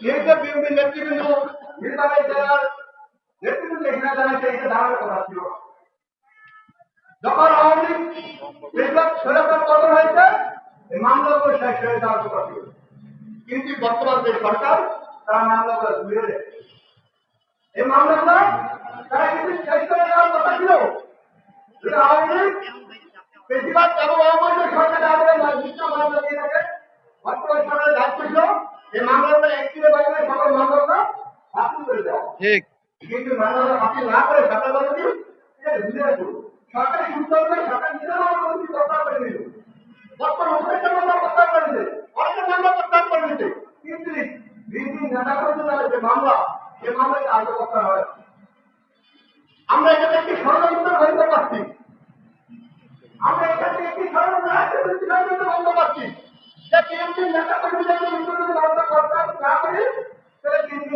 এই যে বিএনপি নেতৃবৃন্দ নির্বাচনী জেলার নেতৃবৃন্দ এখানে জানাচ্ছে এটা দাঁড়ানোর কথা ছিল। যখন আওয়ামী লীগ নির্বাচন সরকার পতন হয়েছে, এই হয়ে যাওয়ার কিন্তু বর্তমান যে সরকার, তারা মামলাগুলো এই মামলাগুলো তারা কিন্তু শেষ করে দেওয়ার কথা ছিল। আওয়ামী লীগ বেশিরভাগ সরকারের মামলা দিয়ে থাকে, বর্তমান ঠিক। কিন্তু মামলাটা বাতিল না করে সরকার কি এটা ঘুরে আসব সরকারি সূত্র করে সরকার নিজের মামলা প্রত্যাহার করে নিল বর্তমান উপদেষ্টা মামলা প্রত্যাহার করে নিতে অনেক মামলা প্রত্যাহার করে নিতে কিন্তু বিএনপি নেতা কর্মীদের যে মামলা সে মামলাকে আগে করতে হয়। আমরা এখানে একটি ষড়যন্ত্র হইতে পারছি আমরা এখান একটি ষড়যন্ত্র বন্ধ পাচ্ছি। যে বিএনপি নেতা কর্মীদের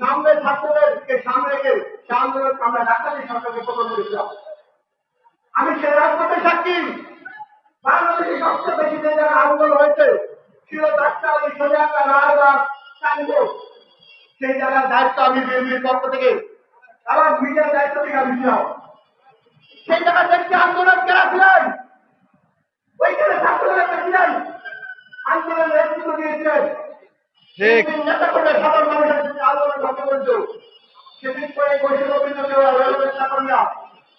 সামনে ছাত্রদেরকে সামনে রেখে সে আন্দোলন আমরা ডাক্তারি সরকারকে পতন করেছিলাম। আমি সে রাজপথে সাক্ষী। বাংলাদেশে সবচেয়ে বেশি যে জায়গায় আন্দোলন হয়েছে ছিল ডাক্তার আলী সোজা রায়বাগ কাঙ্গো সেই জায়গার দায়িত্ব আমি বিএনপির পক্ষ থেকে আমার মিডিয়ার দায়িত্ব থেকে আমি ছিলাম সেই জায়গায় দেখছি আন্দোলন কেনা ছিলেন ওইখানে ছাত্ররা প্রেসিডেন্ট আন্দোলনের নেতৃত্ব দিয়েছিলেন। নেতা করে সাধারণ মানুষের যে আন্দোলন ধ্বংস করেছে সেদিন পরে বৈশ্বিক অভিযোগ রেলওয়ে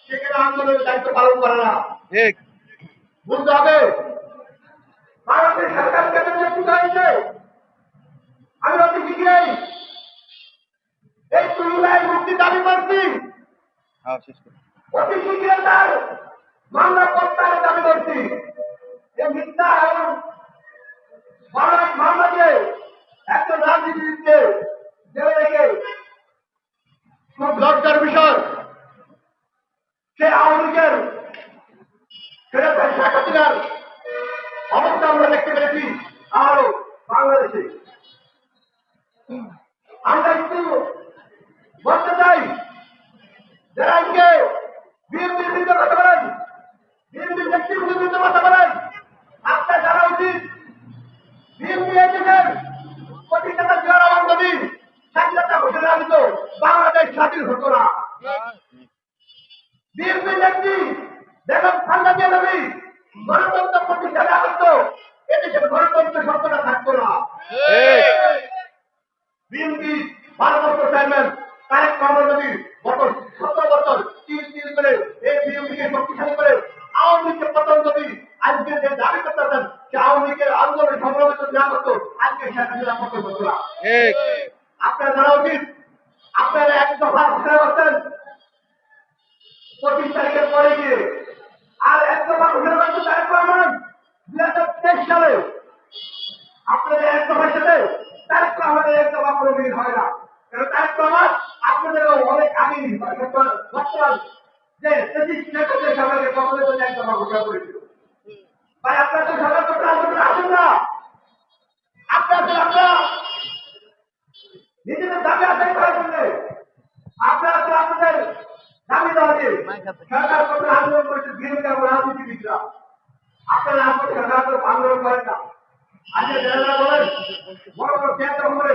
সেখানে আন্দোলনের দায়িত্ব পালন করে না। ঠিক। বুঝতে হবে বাংলাদেশ সরকার কেন নেতৃত্ব হয়েছে আমি অতি শীঘ্রই এই তুলনায় মুক্তি দাবি করছি। হ্যাঁ অতি শীঘ্রই তার মামলা প্রত্যাহারের দাবি করছি। এই মিথ্যা এবং মামলা- দিয়ে একজন রাজনীতিবিদকে সে আওয়ামী লীগের শেখ হাসিনার অবস্থা আমরা দেখতে পেরেছি আরও বাংলাদেশে। আমরা একটু বলতে চাই, যারা আজকে বিএনপির বিরুদ্ধে কথা বলেন বিএনপির নেতৃত্বের বিরুদ্ধে কথা বলেন আপনার জানা উচিত বিএনপি এজেন্টের কোটি টাকা জোয়ার আন্দোলন স্বাধীনতা ঘোষণা দিত বাংলাদেশ স্বাধীন হতো না বিএনপি নেত্রী বেগম খালেদা জিয়া নবী গণতন্ত্র প্রতিষ্ঠানে আগত এদেশের গণতন্ত্র শব্দটা থাকতো না। বিএনপি ভারতবর্ষ চেয়ারম্যান তারেক রহমান নবী গত সতেরো বছর তিন তিন করে এই বিএনপিকে শক্তিশালী করে আওয়ামী লীগকে পতন নবী আজকে যে দাবি করতেছেন সে আওয়ামী লীগের আন্দোলন সংগ্রামিত না করতো আজকে শেখ হাসিনা পতন হতো না। আপনার জানা উচিত আপনারা এক দফা ঘোষণা করছেন পঁচিশ তারিখের পরে গিয়ে আর এক দফা ঘোষণা করছেন তারেক রহমান দুই হাজার তেইশ সালে আপনাদের এক দফার সাথে তারেক রহমানের কোনো মিল হয় না। কারণ তারেক রহমান আপনাদের অনেক আগে বর্তমান যে তেত্রিশ নেতাদের সবাইকে সকলের জন্য এক ঘোষণা করেছিল। ভাই, আপনার তো সরকার করতে আন্দোলন আসেন না। আপনাদের আমরা নিজেদের দাবি আদায় করার জন্য। আপনারা তো আপনাদের দাবি দেওয়াকে সরকার করতে আন্দোলন করেছে বিরোধী এবং রাজনীতিবিদরা। আপনারা আপনাদের সরকার আন্দোলন করেন না। আজকে বলেন, বড় বড় কেন্দ্র করে